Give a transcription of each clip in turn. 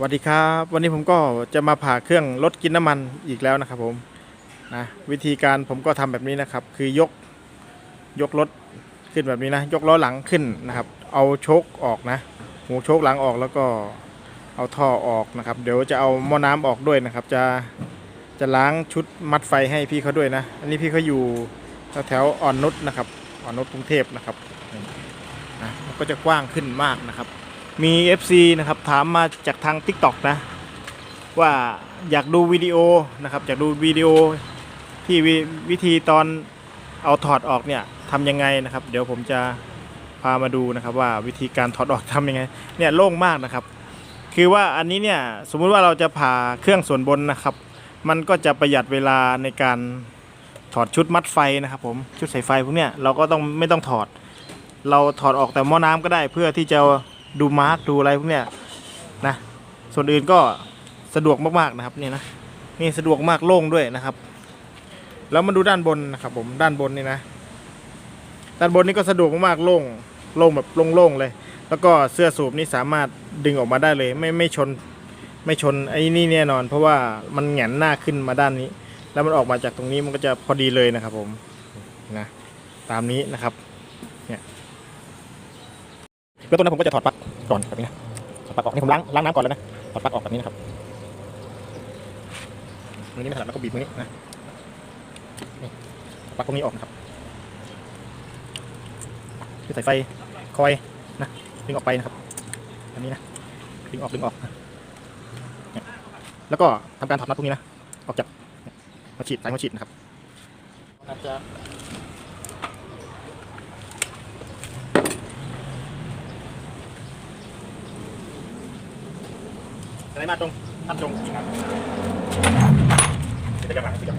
สวัสดีครับวันนี้ผมก็จะมาผ่าเครื่องลดกินน้ำมันอีกแล้วนะครับผมนะวิธีการผมก็ทำแบบนี้นะครับ คือยกยกรถขึ้นแบบนี้นะ ยกล้อหลังขึ้นนะครับ เอาโชคออกนะหูโชคหลังออกแล้วก็เอาท่อออกนะครับ เดี๋ยวจะเอาหม้อน้ำออกด้วยนะครับ จะจะล้างชุดมัดไฟให้พี่เขาด้วยนะ อันนี้พี่เขาอยู่แถวอ่อนนุชนะครับอ่อนนุชกรุงเทพนะครับนะมันก็จะกว้างขึ้นมากนะครับ มี FC นะครับถามมาจากทาง TikTok นะ ว่าอยากดูวิดีโอนะครับอยากดูวิดีโอที่วิธีตอนเอาถอดออกเนี่ยทำยังไงนะครับ เดี๋ยวผมจะพามาดูนะครับว่าวิธีการถอดออกทำยังไงเนี่ยโล่งมากนะครับ คือว่าอันนี้เนี่ยสมมุติว่าเราจะผ่าเครื่องส่วนบนนะครับ มันก็จะประหยัดเวลาในการถอดชุดมัดไฟนะครับผมชุดสายไฟพวกเนี้ยเราก็ต้องไม่ต้องถอด เราถอดออกแต่หม้อน้ำก็ได้เพื่อที่จะ ดูมาร์กดูอะไรพวกเนี้ยนะ ส่วนอื่นก็สะดวกมากๆนะครับนี่นะนี่สะดวกมากโล่งด้วยนะครับ แล้วมาดูด้านบนนะครับ ผมด้านบนนี่นะด้านบนนี่ก็สะดวกมากๆโล่งโล่งแบบโล่งๆเลย แล้วก็เสื้อสูบนี่สามารถดึงออกมาได้เลย ไม่ไม่ชนไม่ชนไอ้นี่แน่นอน เพราะว่ามันแหงนหน้าขึ้นมาด้านนี้ แล้วมันออกมาจากตรงนี้มันก็จะพอดีเลยนะครับ ผมนะตามนี้นะครับ เบื้องต้นนะผมก็จะถอดปลั๊กก่อนแบบนี้นะถอดปลั๊กออกนี่ผมล้างล้างน้ำก่อนแล้วนะถอดปลั๊กออกแบบนี้นะครับมือนี้ไม่ถนัดแล้วก็บีบมือนี้นะนปลั๊กตรงนี้ออกนะครับคือสายไฟคอยนะดึงออกไปนะครับอันนี้นะดึงออกดึงออกนะแล้วก็ทำการถอดน็อตตรงนี้นะออกจากมาฉีดสายมาฉีดนะครับน่าจะอะ ไรมาตรงทำตรงจริงครับจะกลับหลังจะกลับ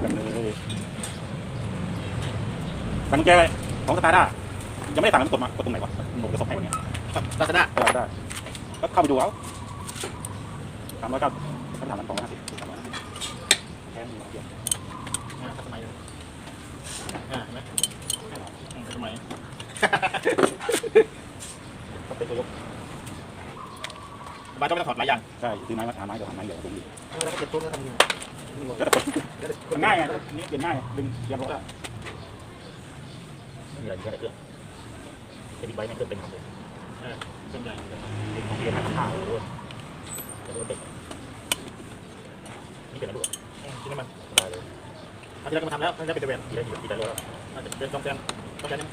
แบบนี้แต่กุญแจของสตาร์ด้ายังไม่ได้สั่งแล้วมันกดมากดตรงไหนวะผมจะส่งให้วันเนี้ยลาซาด้าได้ได้ก็เข้าไปดูเอาสามร้อยเก้าคำถามมันสองร้อยห้าสิบสามร้อยห้าสิบแค่นี้เดียวอ่าทันสมัยเลยอ่าเห็นไหมอืมทันสมัยก็เป็นตัวยก บ้านต้องไม่ต้องถอดหลายอย่างใช่ซื้อไม้มาหาไม้เดี๋ยวหาไม้เดี๋ยวตรงนี้แล้วก็เก็บตัวแล้วทำยังไงแล้วแต่คนมันง่ายไงนี่เปลี่ยนง่ายดึงเรียบร้อยไม่มีอะไรแค่เครื่องจะบิ๊กไบค์ในเครื่องเป็นของผมส่วนใหญ่เป็นของเรียนข้าวด้วยแต่รถเด็กนี่เป็นอะไรด้วยอืมกินน้ำมันสบายเลยอันที่เราก็มาทำแล้วน่าจะเป็นตะเวนที่ได้อยู่ที่ได้รถน่าจะเป็นสองแสนสองแสนนึง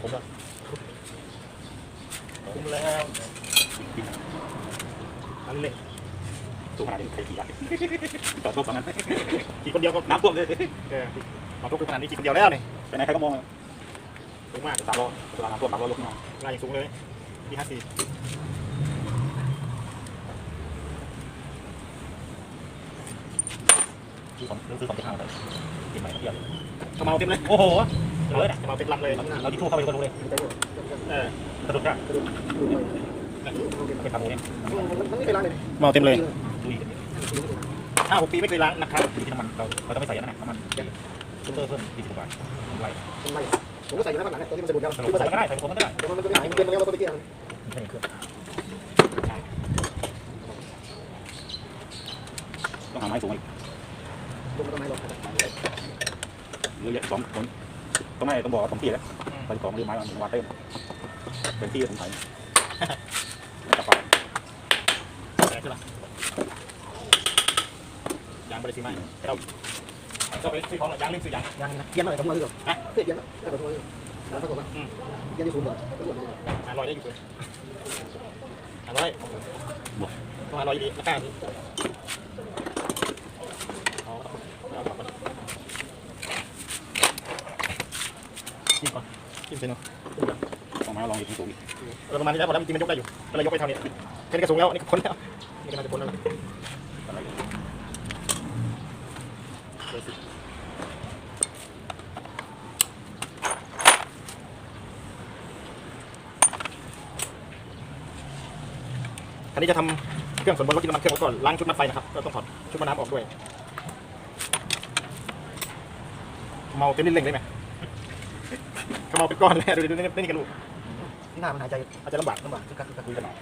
ผมก็คุ้มแล้ว อันนี้เลยสูงขนาดนี้ใครขี่ได้ต่อตัวตอนนั้นขี่คนเดียวก็น้ำท่วมเลยเออต่อทุกขนาดนี้ขี่คนเดียวแล้วนี่ไปไหนใครก็มองสูงมากสามล้อสามล้อน้ำท่วมสามล้อรถน้องลายอย่างสูงเลยปีห้าสี่ซื้อของซื้อของที่ห้างไปกินใหม่เที่ยวเลยขมเอาเต็มเลย โอ้โหเออขมเอาเต็มลำเลยเราที่ทู่เข้าไปดูเลยเออสะดุดจ้ะเป็นทำโม เนี่ยเมาเต็มเลยดูอีกห้าหกปีไม่เคยล้างนะครับดูที่น้ำมันเราเราต้องไม่ใส่น้ำมันซุปเปอร์เพิ่มยี่สิบบาทไว้ผมก็ใส่อยู่แล้วข้างหลังเนี่ยตัวที่มันจะดูดแล้วสรุปใส่ก็ได้ใส่ผมก็ได้แต่มันจะไม่หายเกินไปแล้วเราต้องไปเกี่ยวไม่ใช่เครื่องต้องหาไม้สูงอีกดูมันทำไมหรอกเยอะแยะสองคนต้องไม่ต้องบอกว่าสองที่แล้วไปสองเรือไม้มันวาดเต้นเป็นที่สงสัยจับไป แรงขึ้นละยางบริ สุทธิ์ไหมเราก็ไปซื้อของยางเล่นซื้อยางยังนะเกี่ยนอะไรกับมือหรอฮะเกี่ยนอะไรกับมือแล้วปรากฏว่าเกี่ยนที่สูงกว่าห้าร้อยได้อยู่เลยห้าร้อยต้องห้าร้อยดีราคาดีเอาเอาเอากินก่อนกินเสร็จเนาะต้องมาลองอีกสูงอีกเออประมาณนี้แล้วพอแล้วจริงมันยกได้อยู่ก็เลยยกไปเท่านี้แค่นี้ก็สูงแล้วนี่ก็พ้นแล้วนี่ก็น่าจะพ้นแล้วี้จะทำเครื่องส่วนบนรถกินน้ำมันเครื่องก่อนล้างชุดมันไฟนะครับก็ต้องถอดชุดมัดน้ำออกด้วย เมาเต็มลิ้นเล่งได้ไหมเขาเมาเป็นก้อนเลยดูดูนี่นี่กันลูกหน้ามันหายใจอาจจะลำบากลำบากทุกการทุกการคุยกันหน่อย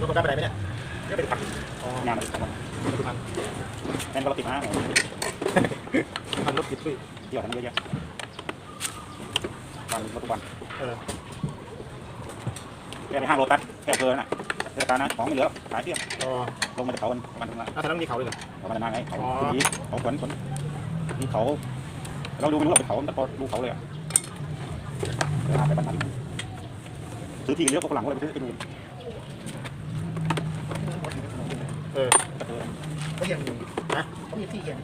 รถคนได้ไปไหนไหมเนี่ยเนี่ยเป็นพันงานมันเป็นพันเป็นก็เราติห้า คันรถติดด้วยเที่ยวทั้งเยอะแยะวันรถทุกวันเออแกไปห้างโรตัสแกเกินอะเทศกาลนะของไม่เหลือขายเที่ยงอ๋อลงมาจากเขามันมันทำงานแล้วทางนั้นมีเขาด้วยเหรอเขามันจะมาไงเขาอ๋อคือนี้เขาขนขนนี่เขาเราดูไม่รู้เราเป็นเขาแต่พอดูเขาเลยอะเวลาไปบ้านมันซื้อที่เลี้ยวเขาหลังก็เลยไปซื้อไอ้นู่นเออก็คือเขาเรียนนะเขามีที่เรียน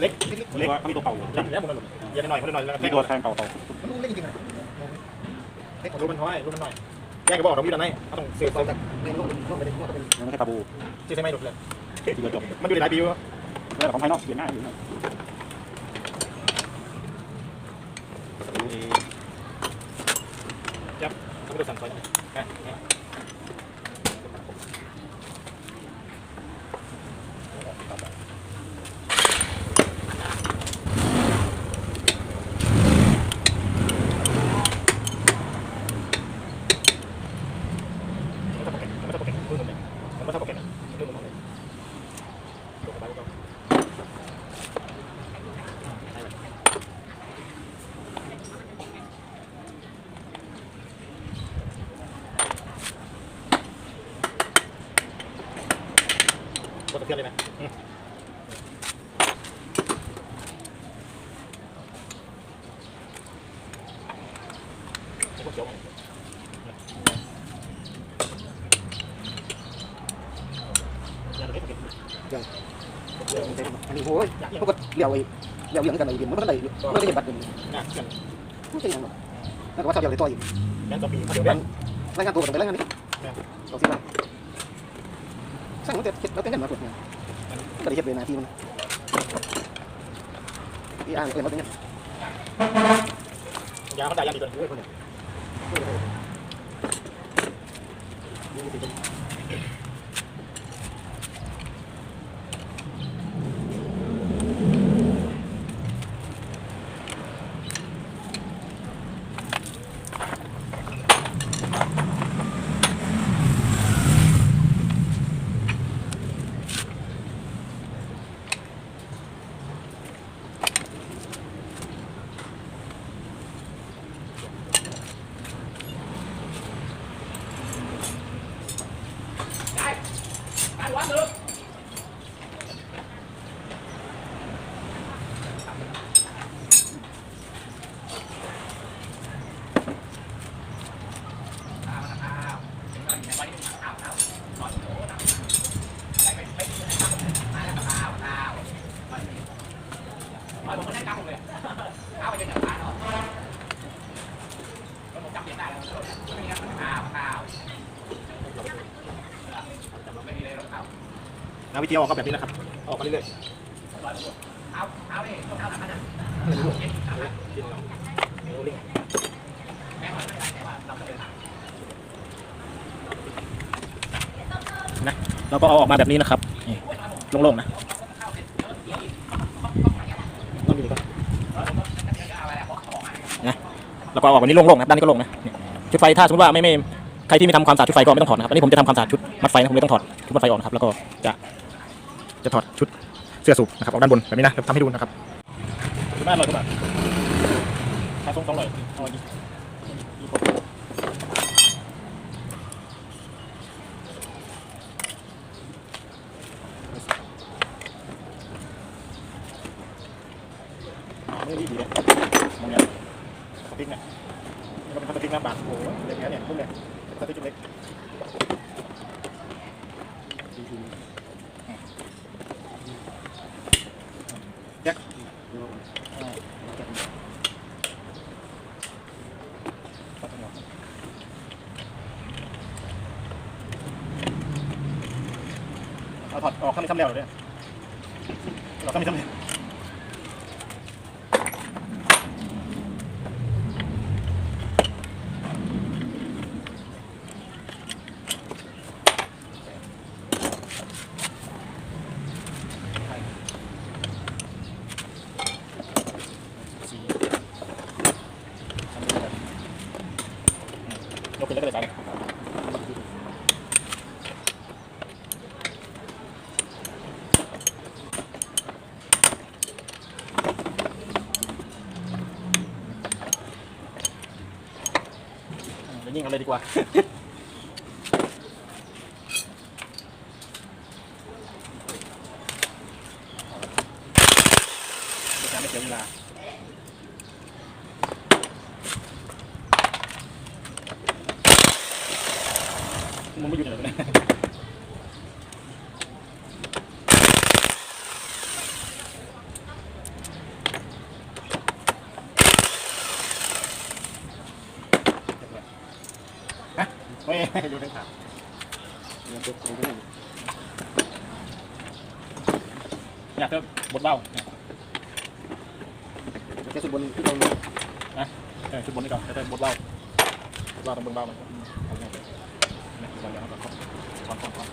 เล็กเล็กเรียกว่าเขามีตัวเก่าอยู่จับแล้วมันเย็นหน่อยคนละหน่อยแล้วก็มีแท่งตัวแทนเก่าเก่ามันรู้เล็กจริงๆนะเล็กกว่ารู้มันน้อยรู้มันน้อยแยกกับบอกเราอยู่ด้านในเขาต้องเสียบเราแบบเรียนรู้รู้ไปเลยรู้ไปเลยมันไม่ใช่ตาบูเสียบใช่ไหมถูกเลยที่เดียวจบมันอยู่หลายปีวะแล้วของภายนอกเปลี่ยนง่ายอยู่นะดูเองเขาไม่ได้สั่งซอยนะนะนะมันจะโปรแกรมมันจะโปรแกรมรุ่นไหนมันจะโปรแกรมรุ่นไหนตัวไปก็ตัวตะเพียนเลยนะเขียวอย่าเลยโปรแกรม อันนี้โอ้ย พวกก็เลี้ยวไอ้เลี้ยวยังกันไอ้เดียมันไม่ได้ไม่ได้เห็นบัตรเดียวหนักกันไม่ใช่ยังหรอกแล้วก็ว่าชอบเลี้ยวเลยต่ออยู่แค่ต่อปีเดี๋ยวงรายงานตัวไปรายงานนี่สอสิบวันสร้างมันแต่เราเป็นกันมาปวดเนี่ยก็ได้เห็นเลยนาทีมันพี่อ่านเออเราเป็นกันยาเขาได้ยาดีตัวนี้นะ วิธีออกก็แบบนี้นะครับ ออกมาเรื่อยๆเอาเอยนะเราก็เอาออกมาแบบนี้นะครับนี่โล่งๆนะต้องดูก่อนนะแล้วก็เอาอกแบบนี้โล่งๆนะด้านนี้ก็โล่งนะชุดไฟถ้าสมมติว่าไม่ไม่ใครที่ไม่ทำความสะอาดชุดไฟก็ไม่ต้องถอดนะครับอันนี้ผมจะทำความสะอาดชุดมัดไฟนะผมเลยต้องถอดชุดมัดไฟออกนะครับแล้วก็จะ จะถอดชุดเสื้อสูบนะครับออกด้านบนแบบนี้นะเดี๋ยวทำให้ดูนะครับบ้านเราก็แบบค่าส่งสองร้อยเอาอันนี้ไม่ดีดีเลยมองเนี่ยสติ๊กเนี่ยมันเป็นสติ๊กหน้าบาทโอ้โหเด็กเนี่ยพวกเนี่ยสติ๊กเล็ก เอาถอดออกข้างในซ้ำแล้วเหรอเนี่ยเราข้างในซ้ำแล้วยกขึ้นแล้วก็เลยสาย ยิ่งกันเลยดีกว่า จะไม่เสียเวลามึงไม่หยุดเลยนะ ไม่ดูทั้งขาวอยากจะบดเบ้าแค่สุดบนที่ตรงนี้เออชุดบนนี่ก่อนจะได้บดเบ้าบดเบ้าตรงบนเบ้ามันเอาเนี่ยเนี่ยบอลยาวก่อนก่อนก่อนก่อน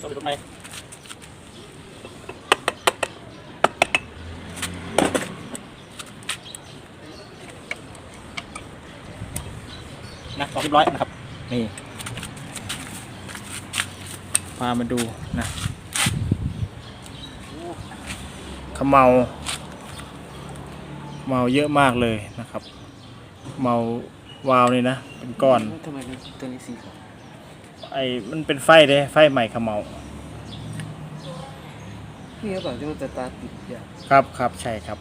ต้องไปตรงไหน นะสองเรียบร้อยนะครับ นี่ พามาดูนะเขมเมา เมาเยอะมากเลยนะครับ เมาวาวนี่นะ เป็นก้อนทำไมตัวนี้สีขาวไอ้มันเป็นไฟเด้ไฟใหม่เขมเมานี่ก็แบบที่มันจะตาติดอย่างครับครับใช่ครับ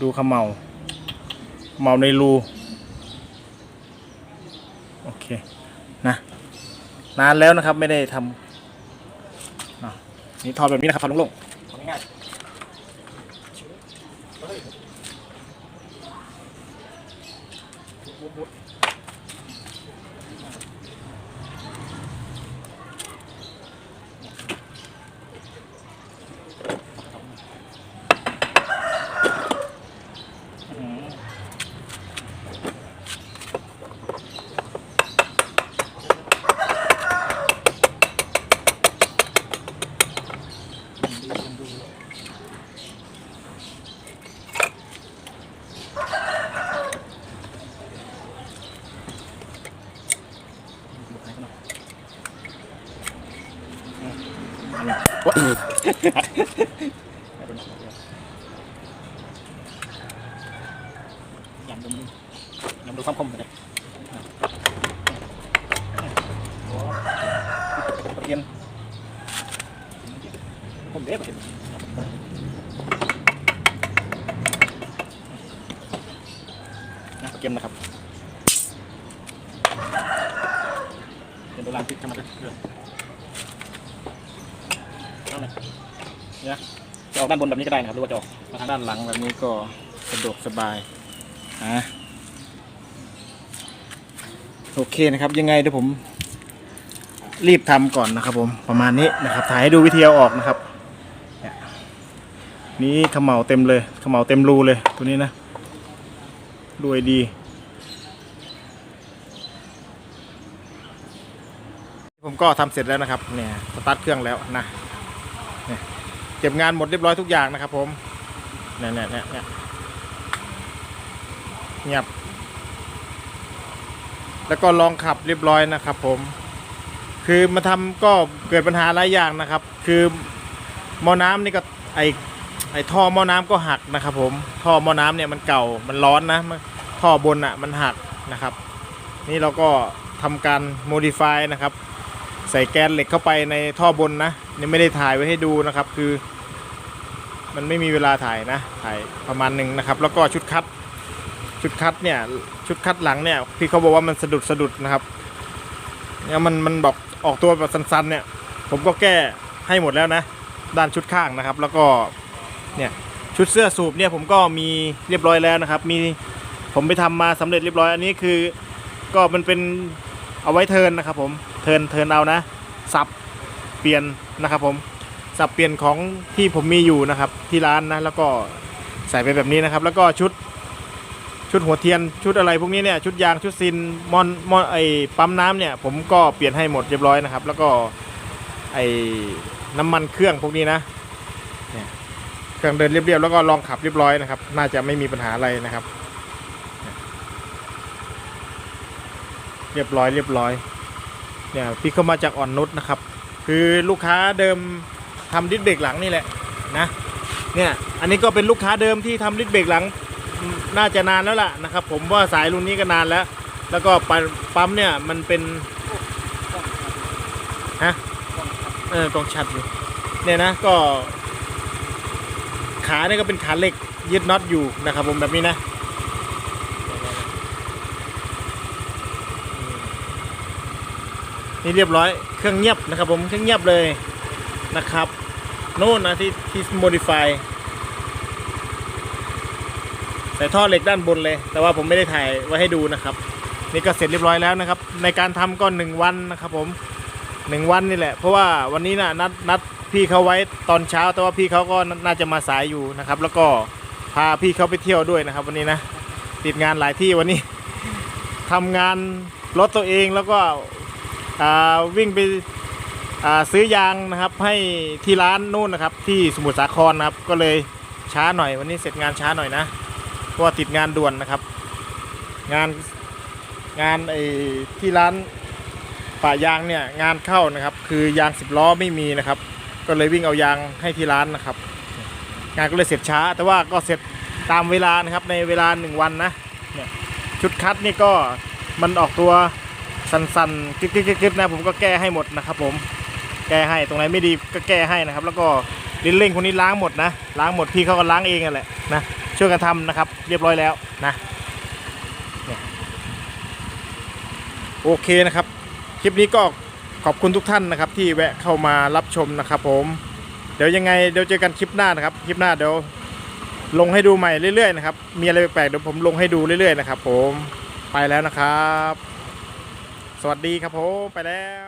ดูเขมเมา เมาในรู โอเคนะนานแล้วนะครับไม่ได้ทำนี่ทอดแบบนี้นะครับทอดลงๆง่ายำดูมันยำดูความคมกันเลยกระ เทียมผมเด็กเทียมนะกระเทียมนะครับเป็นตัวลางพริกทำมาเรื่อยๆเอาเลยเนี่ยจะออกด้านบนแบบนี้ก็ได้นะครับหรือว่าจะออกมาทางด้านหลังหลังแบบนี้ก็สะดวกสบายอะโอเคนะครับยังไงเดี๋ยวผม รีบทำก่อนนะครับผมประมาณนี้นะครับถ่ายให้ดูวิธีเอาออกนะครับนี่เขมเหลาเต็มเลยเขมเหลาเต็มรูเลยตัวนี้นะรวยดี ผมก็ทำเสร็จแล้วนะครับเนี่ยสตาร์ทเครื่องแล้วนะเนี่ยเก็บงานหมดเรียบร้อยทุกอย่างนะครับ ผมเนี่ยเนี่ยเนี่ยเงียบแล้วก็ลองขับเรียบร้อยนะครับผม คือมาทำก็เกิดปัญหาหลายอย่างนะครับ คือหม้อน้ำนี่ก็ไอไอท่อหม้อน้ำก็หักนะครับ ผมท่อหม้อน้ำเนี่ยมันเก่ามันร้อนนะมันท่อบนอะมันหักนะครับ นี่เราก็ทำการโมดิฟายนะครับ ใส่แกนเหล็กเข้าไปในท่อบนนะนี่ไม่ได้ถ่ายไว้ให้ดูนะครับ คือ มันไม่มีเวลาถ่ายนะ ถ่ายประมาณหนึ่งนะครับ แล้วก็ชุดคัดชุดคัดเนี่ยชุดคัดหลังเนี่ยพี่เขาบอกว่ามันสะดุดสะดุดนะครับเนี่ยมันมันบอก ออกตัวแบบสั้นๆเนี่ย ผมก็แก้ให้หมดแล้วนะ ด้านชุดข้างนะครับ แล้วก็เนี่ยชุดเสื้อสูบเนี่ยผมก็มีเรียบร้อยแล้วนะครับ มีผมไปทำมาสำเร็จเรียบร้อยอันนี้คือ ก็มันเป็นเอาไว้เทินนะครับ ผมเทินเทินเอานะสับเปลี่ยนนะครับ ผมสับเปลี่ยนของที่ผมมีอยู่นะครับที่ร้านนะแล้วก็ใส่ไปแบบนี้นะครับ แล้วก็ชุด ชุดหัวเทียนชุดอะไรพวกนี้เนี่ยชุดยางชุดซินมอนมอนไอปั๊มน้ำเนี่ยผมก็เปลี่ยนให้หมดเรียบร้อยนะครับ แล้วก็ไอน้ำมันเครื่องพวกนี้นะเนี่ยเครื่องเดินเรียบๆแล้วก็ลองขับเรียบร้อยนะครับ น่าจะไม่มีปัญหาอะไรนะครับ เรียบร้อยเรียบร้อยเนี่ยพี่เข้ามาจากอ่อนนุชนะครับ คือลูกค้าเดิมทำดิสเบรกหลังนี่แหละนะเนี่ยอันนี้ก็เป็นลูกค้าเดิมที่ทำดิสเบรกหลัง น่าจะนานแล้วล่ะนะครับ ผมว่าสายรุ่นนี้ก็นานแล้ว แล้วก็ปั๊มปั๊มเนี่ยมันเป็นฮะเออกองชัดอยู่เนี่ยนะก็ ขาเนี่ยก็เป็นขาเหล็กยึดน็อตอยู่นะครับ ผมแบบนี้นะนี่เรียบร้อยเครื่องเงียบนะครับ ผมเครื่องเงียบเลยนะครับ โน่นนะที่ที่ modify ใส่ท่อเหล็กด้านบนเลย แต่ว่าผมไม่ได้ถ่ายไว้ให้ดูนะครับ นี่ก็เสร็จเรียบร้อยแล้วนะครับ ในการทำก็หนึ่งวันนะครับ ผมหนึ่งวันนี่แหละ เพราะว่าวันนี้นะนัดนัดพี่เขาไว้ตอนเช้า แต่ว่าพี่เขาก็น่าจะมาสายอยู่นะครับ แล้วก็พาพี่เขาไปเที่ยวด้วยนะครับ วันนี้นะติดงานหลายที่วันนี้ทำงานรถตัวเองแล้วก็วิ่งไปซื้อยางนะครับให้ที่ร้านนู่นนะครับ ที่สมุทรสาครนะครับ ก็เลยช้าหน่อยวันนี้เสร็จงานช้าหน่อยนะ เพราะติดงานด่วนนะครับ งานงานไอ้ที่ร้านป่ายางเนี่ยงานเข้านะครับ คือยางสิบล้อไม่มีนะครับ ก็เลยวิ่งเอายางให้ที่ร้านนะครับ งานก็เลยเสร็จช้า แต่ว่าก็เสร็จตามเวลานะครับในเวลาหนึ่งวันนะเนี่ยชุดคัดนี่ก็มันออกตัวสันๆกึบๆๆนะผมก็แก้ให้หมดนะครับ ผมแก้ให้ตรงไหนไม่ดีก็แก้ให้นะครับ แล้วก็ลิ้นเร่งคนนี้ล้างหมดนะล้างหมดพี่เขาก็ล้างเองนั่นแหละนะ ช่วยกันทำนะครับ เรียบร้อยแล้วนะโอเคนะครับ คลิปนี้ก็ขอบคุณทุกท่านนะครับ ที่แวะเข้ามารับชมนะครับ ผม เดี๋ยวยังไงเดี๋ยวเจอกันคลิปหน้านะครับ คลิปหน้าเดี๋ยวลงให้ดูใหม่เรื่อยๆนะครับ มีอะไรแปลกๆเดี๋ยวผมลงให้ดูเรื่อยๆนะครับ ผม ไปแล้วนะครับ สวัสดีครับผม ไปแล้ว